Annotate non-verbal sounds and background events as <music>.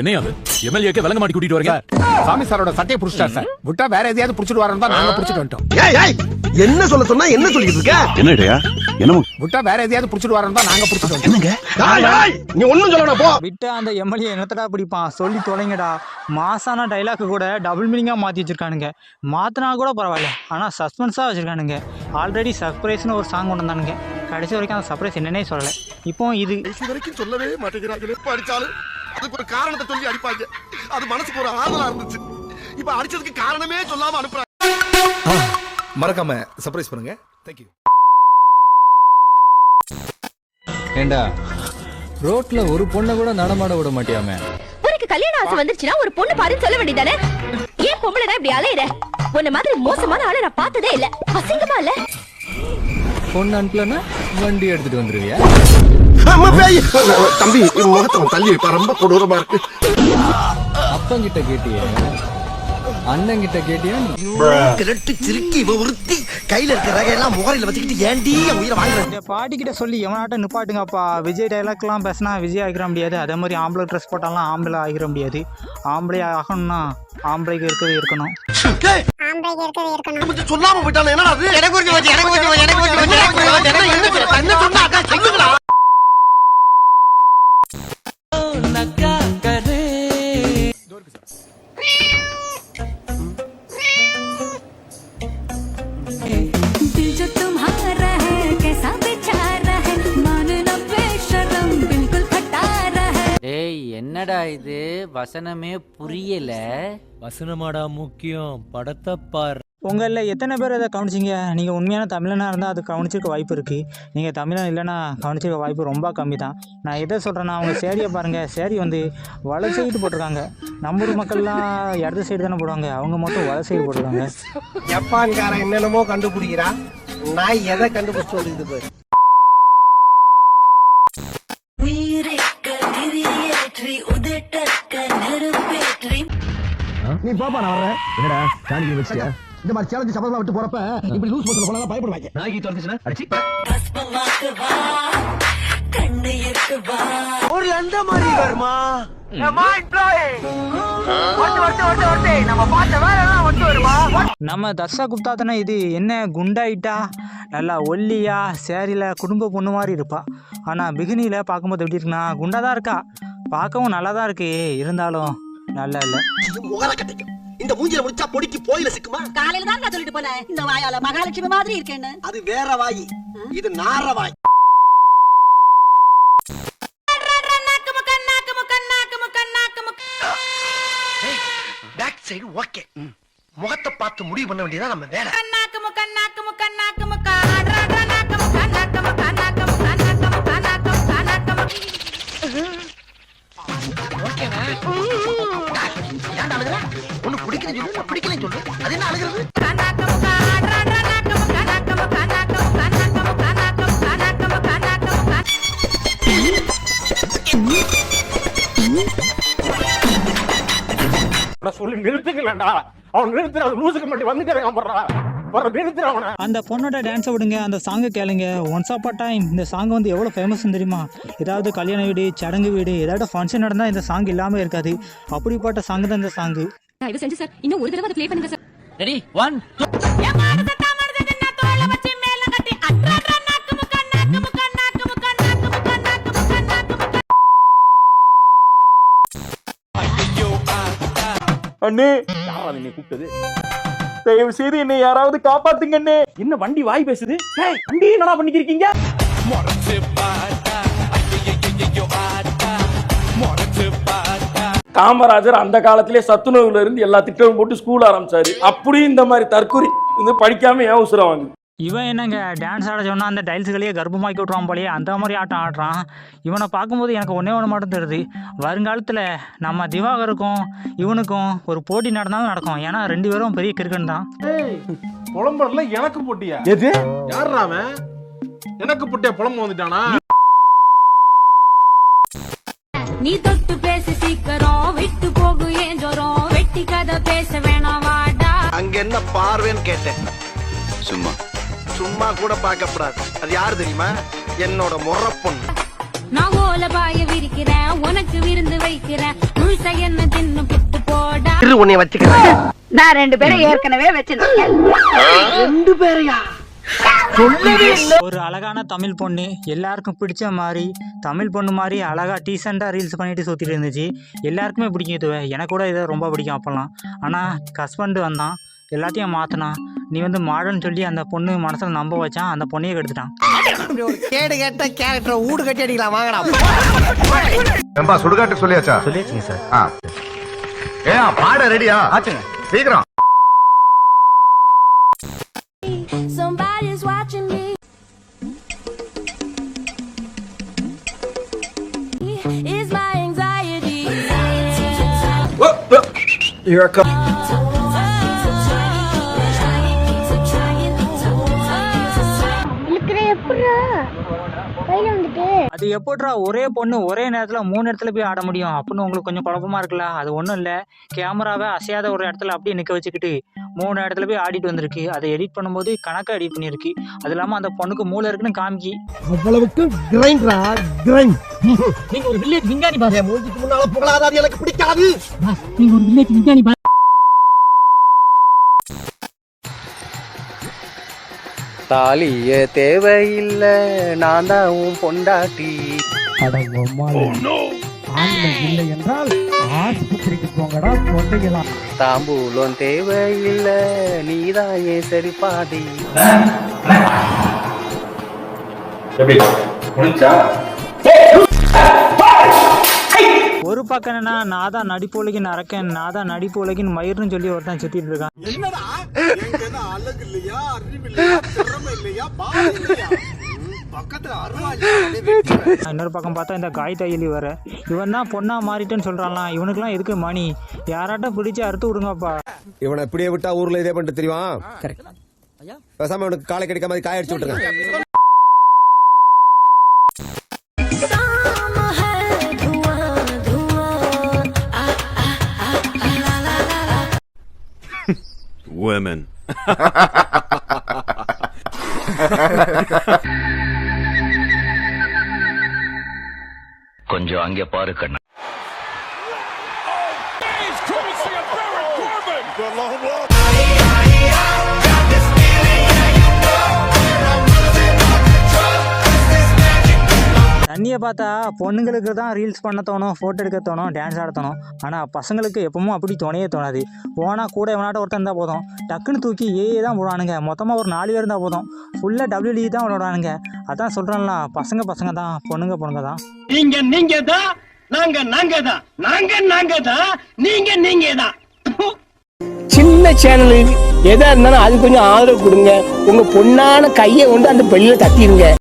என்னையா அது? எம்எல்ஏக்கு விலங்க மாட்டி கூட்டிட்டு வரீங்க? சாமி சாரோட சட்டையை புடிச்சிட்டார் சார். விட்டா வேற எதையாவது புடிச்சிட்டு வரணும் தான் நாங்க புடிச்சிட்டு வந்துட்டோம். ஏய் ஏய் என்ன சொல்ல சொன்னா என்ன சொல்லிட்டு இருக்க? என்னடையா என்னமோ? விட்டா வேற எதையாவது புடிச்சிட்டு வரணும் தான் நாங்க புடிச்சிட்டு வந்துட்டோம். என்னங்க? ஏய், ஏய், நீ ஒண்ணும் சொல்லணும் போ. விட்டு அந்த எம்எல்ஏ என்னத்தடா பிடிப்பான்? சொல்லி தொலைங்கடா. மாசான டைலாக் கூட டபுள் மீனிங்காக மாற்றி வச்சிருக்கானுங்க. மாற்றினா கூட பரவாயில்ல. ஆனால் சஸ்பென்ஸாக வச்சிருக்கானுங்க. ஆல்ரெடி சர்ப்ரைஸ்னு ஒரு சாங் கொண்டு வந்தானுங்க. கடைசி வரைக்கும் அந்த சர்ப்ரைஸ் என்னன்னே சொல்லலை. இப்போ இது வரைக்கும் சொல்லவே மாட்டேங்கிறாங்களே இப்ப அடிச்சாலும் அதுக்கு ஒரு காரணத்தை சொல்லி அடிப்பாங்க. அது மனசுக்கு ஒரு ஆறுதலா இருந்துச்சு. இப்ப அடிச்சதுக்கு காரணமே சொல்லாம அனுப்புறாங்க. மறக்காம சர்ப்ரைஸ் பண்ணுங்க. தேங்க்யூ ஏண்டா? ரோட்ல ஒரு பொண்ணை கூட நடமாட விட மாட்டியாமே? உனக்கு கல்யாண ஆசை வந்துருச்சுன்னா ஒரு பொண்ணு பாருன்னு சொல்ல வேண்டியதானே ஏன் பொம்பளை தான் இப்படி அலையிற? உன்ன மாதிரி மோசமான ஆளை நான் பார்த்ததே இல்ல. அசிங்கமா இல்ல? பொண்ணு அனுப்பலன்னா வண்டி எடுத்துட்டு வந்துருவியா? பேய். தம்பி முகத்தை தள்ளி வைப்பா. ரொம்ப கொடூரமா இருக்கு. அப்பங்கிட்ட கேட்டியா? அண்ணங்கிட்ட கேட்டியா? கிரட்டு சிரிக்கி இவ உறுத்தி கையில இருக்கிற ரகையெல்லாம் முகரையில வச்சுக்கிட்டு ஏண்டி என் உயிரை வாங்குற இந்த பாட்டிக்கிட்ட சொல்லி எவனாட்டம் நிப்பாட்டுங்கப்பா. விஜய் டைலாக்லாம் பேசினா விஜய் ஆகிற முடியாது. அதே மாதிரி ஆம்பளை ட்ரெஸ் போட்டாலாம் ஆம்பளை ஆகிற முடியாது. ஆம்பளை ஆகணும்னா ஆம்பளைக்கு இருக்கவே இருக்கணும். சொல்லாம அது? எனக்கு எனக்கு எனக்கு வச்சு என்ன சொல்ற என்ன சொன்னா என்னடா இது? வசனமே புரியல. வசனமாடா முக்கியம். படத்தை பார். உங்களில் எத்தனை பேர் இதை கவனிச்சிங்க? நீங்கள் உண்மையான தமிழனாக இருந்தால் அது கவனிச்சிருக்க வாய்ப்பு இருக்குது நீங்கள் தமிழன் இல்லைன்னா கவனிச்சிருக்க வாய்ப்பு ரொம்ப கம்மி தான் நான் எதை சொல்கிறேன்னா அவங்க சேரியை பாருங்கள் சேரி வந்து வலை சைடு போட்டிருக்காங்க. நம்ம ஊர் மக்கள்லாம் இடது சைடு தானே போடுவாங்க. அவங்க மட்டும் வலை சைடு போட்டிருக்காங்க. ஜப்பான்காரன் என்னென்னமோ கண்டுபிடிக்கிறான். நான் எதை கண்டுபிடிச்சு சொல்லிட்டு நீ பாப்பா நான் வர்றேன். என்னடா காணிக்க வச்சியா இந்த மாதிரி சேலஞ்சு சபதமா விட்டு போறப்ப இப்படி லூஸ் மோஷன்ல போனா பயப்படுவாங்க. நாய்க்கு தோணுச்சுன்னா அடிச்சு. ஒரு அந்த மாதிரி வருமா? நம்ம தர்ஷா குப்தா தானே இது? என்ன குண்டாயிட்டா? நல்லா ஒல்லியா சேரியில் குடும்ப பொண்ணு மாதிரி இருப்பா. ஆனால் பிகினியில் பார்க்கும்போது எப்படி இருக்குன்னா குண்டா தான் இருக்கா? பார்க்கவும் நல்லா தான் இருக்கு இருந்தாலும். நல்லா இல்லை. முகர கட்டைக்கும். இந்த மூஞ்சில முடிச்சா பொடிக்கு போயில சிக்குமா? காலையில தான் நான் சொல்லிட்டு போனேன். இந்த வாயால மகாலட்சுமி மாதிரி இருக்கேன்னு. அது வேற வாய். இது நார வாய். பேக் சைடு ஓகே முகத்தை பார்த்து முடிவு பண்ண வேண்டியதா நம்ம வேலை. ஏன்டா அழுகுற ஒண்ணு பிடிக்கணும் சொல்லு நான் பிடிக்கலன்னு சொல்லு. அது என்ன அழுகிறது? சொல்லி நிறுத்துக்கலடா அவன் நிறுத்துற லூசுக்கு மட்டும் வந்துட்டு போடுறான் அந்த பொண்ணோட டான்ஸை விடுங்க அந்த சாங்கை கேளுங்க. ஒன்ஸ் ஆப் டைம் இந்த சாங் வந்து எவ்வளோ ஃபேமஸ் தெரியுமா? ஏதாவது கல்யாண வீடு சடங்கு வீடு ஏதாவது ஃபங்க்ஷன் நடந்தால் இந்த சாங் இல்லாமல் இருக்காது. அப்படிப்பட்ட சாங் தான் இந்த சாங்கு தயவு செஞ்சு சார் இன்னும் ஒரு தடவை அதை ப்ளே பண்ணுங்க சார் ரெடி ஒன் அண்ணே. யாரா நீ கூப்பிட்டது? தயவு செய்து என்னை யாராவது காப்பாத்துங்க என்ன வண்டி வாய் பேசுது? வண்டி என்னடா பண்ணிக்கிறீங்க காமராஜர் அந்த காலத்திலே சத்துணவுல இருந்து எல்லா திட்டமும் போட்டு ஸ்கூல் ஆரம்பிச்சாரு. அப்படியும் இந்த மாதிரி தற்கொலை வந்து படிக்காம ஏன் உசுரம் வாங்குது? இவன் என்னங்க டான்ஸ் ஆட சொன்னால் அந்த டைல்ஸுகளையே கர்ப்பமாக்கி விட்ருவான் போலயே அந்த மாதிரி ஆட்டம் ஆடுறான். இவனை பார்க்கும்போது எனக்கு ஒன்றே ஒன்று மட்டும் தெரியுது. வருங்காலத்தில் நம்ம திவாகருக்கும் இவனுக்கும் ஒரு போட்டி நடந்தாலும் நடக்கும். ஏன்னா ரெண்டு பேரும் பெரிய கிரிக்கெட் தான். புலம்புறதுல எனக்கு போட்டியா? எது? யாரா அவன்? எனக்கு போட்டியா? புலம்பு வந்துட்டானா? நீ தொட்டு பேச சீக்கிரம் விட்டு போகு ஏன் ஜோரம்? வெட்டி கதை பேச வேணாம் வாடா. அங்க என்ன பார்வைன்னு கேட்டேன். சும்மா. சும்மா கூட பார்க்க கூடாது அது யாரு தெரியுமா? என்னோட முறை பொண்ணு நான் ஓல பாய விரிக்கிறேன் உனக்கு விருந்து வைக்கிறேன். முழுச என்ன தின்னு பிட்டு போடா. இரு உன்னை வச்சுக்கிறேன். நான் ரெண்டு பேரும் ஏற்கனவே வச்சிருக்கேன். ரெண்டு பேரையா? ஒரு அழகான தமிழ் பொண்ணு எல்லாருக்கும் பிடிச்ச மாதிரி தமிழ் பொண்ணு மாதிரி அழகாக டீசெண்டாக ரீல்ஸ் பண்ணிட்டு சுற்றிட்டு இருந்துச்சு. எல்லாருக்குமே பிடிக்கும் இதுவே எனக்கு கூட இதை ரொம்ப பிடிக்கும் அப்போல்லாம். ஆனால் ஹஸ்பண்டு வந்தான். எல்லாத்தையும் மாற்றினான் நீ வந்து மாடர்ன் சொல்லி அந்த பொண்ணு மனசில் நம்ப வச்சான் அந்த பொண்ணையே கெடுத்துட்டான். கேடு கேட்ட கேரக்டர் ஊடு கட்டி அடிக்கலாம் வாங்கடா. சுடுகாட்டு சொல்லியாச்சா? சொல்லியாச்சுங்க சார். ஏ பாட ரெடியா? ஆச்சுங்க. சீக்கிரம். Somebody's watching me. Is my anxiety. Here I come. அது எப்படிடா ஒரே பொண்ணு ஒரே நேரத்தில் மூணு இடத்துல போய் ஆட முடியும். அப்படின்னு உங்களுக்கு கொஞ்சம் குழப்பமா இருக்குல்ல? அது ஒன்றும் இல்லை. கேமராவை அசையாத ஒரு இடத்துல அப்படியே நிற்க வச்சுக்கிட்டு மூணு இடத்துல போய் ஆடிட்டு வந்திருக்கு. அதை எடிட் பண்ணும்போது கணக்காக எடிட் பண்ணியிருக்கு. அது இல்லாமல் அந்த பொண்ணுக்கு மூளை இருக்குன்னு காமிக்கி. அவ்வளவுக்கு கிரைண்டரா கிரைண்ட் நீங்கள் ஒரு வில்லேஜ் விஞ்ஞானி பாரு. மூஞ்சிக்கு முன்னால புகழாத அது எனக்கு பிடிக்காது. நீங்கள் ஒரு வில்லேஜ் விஞ்ஞானி தாலிய தேவையில்லை நான் தான் உன் பொண்டாட்டி. இல்லை என்றால் ஆஸ்பத்திரிக்கு போங்கடா பொண்ணுங்களா தாம்பூலம் தேவையில்லை நீதான் ஏன் சரி பாதி ஒரு பக்கம் நான் தான் நடிப்பு உலகின் அரக்கன் நான் தான் நடிப்பு உலகின் மயிர்னு சொல்லி ஒருத்தன் சுத்திட்டு இருக்கான். இன்னொரு பக்கம் பார்த்தா இந்த காய் தையலி வர இவன் தான் பொண்ணா மாறிட்டேன்னு சொல்றான்லாம் இவனுக்குலாம் எதுக்கு மணி? யாராட்டும் பிடிச்சு அறுத்து விடுங்கப்பா. இவனை இப்படியே விட்டா ஊர்ல இதே பண்ணிட்டு தெரியுமா பேசாம இவனுக்கு காலை கிடைக்காம மாதிரி காய அடிச்சு விட்டுருங்க. Women. <laughs> கொஞ்சம் அங்கே பாரு கண்ணா. தண்ணியை பார்த்தா பொண்ணுங்களுக்கு தான் ரீல்ஸ் பண்ண தோணும் ஃபோட்டோ எடுக்க தோணும் டான்ஸ் ஆட தோணும். ஆனால் பசங்களுக்கு எப்பவும் அப்படி தோணையே தோணாது. போனால் கூட எவனாட்ட ஒருத்தன் இருந்தால் போதும். டக்குன்னு தூக்கி ஏ தான் போடுவானுங்க. மொத்தமாக ஒரு நாலு பேர் இருந்தால் போதும். ஃபுல்லாக டபிள்யூடி தான் விளையாடுவானுங்க. அதான் சொல்கிறேன்ல பசங்க பசங்க தான் பொண்ணுங்க பொண்ணுங்க தான். நீங்க நீங்க தான் நாங்க நாங்க தான். நாங்க நாங்க தான் நீங்க நீங்க தான். சின்ன சேனல் எதா இருந்தாலும் அது கொஞ்சம் ஆதரவு கொடுங்க. உங்க பொண்ணான கையை கொண்டு அந்த பெல்லில தட்டிடுங்க.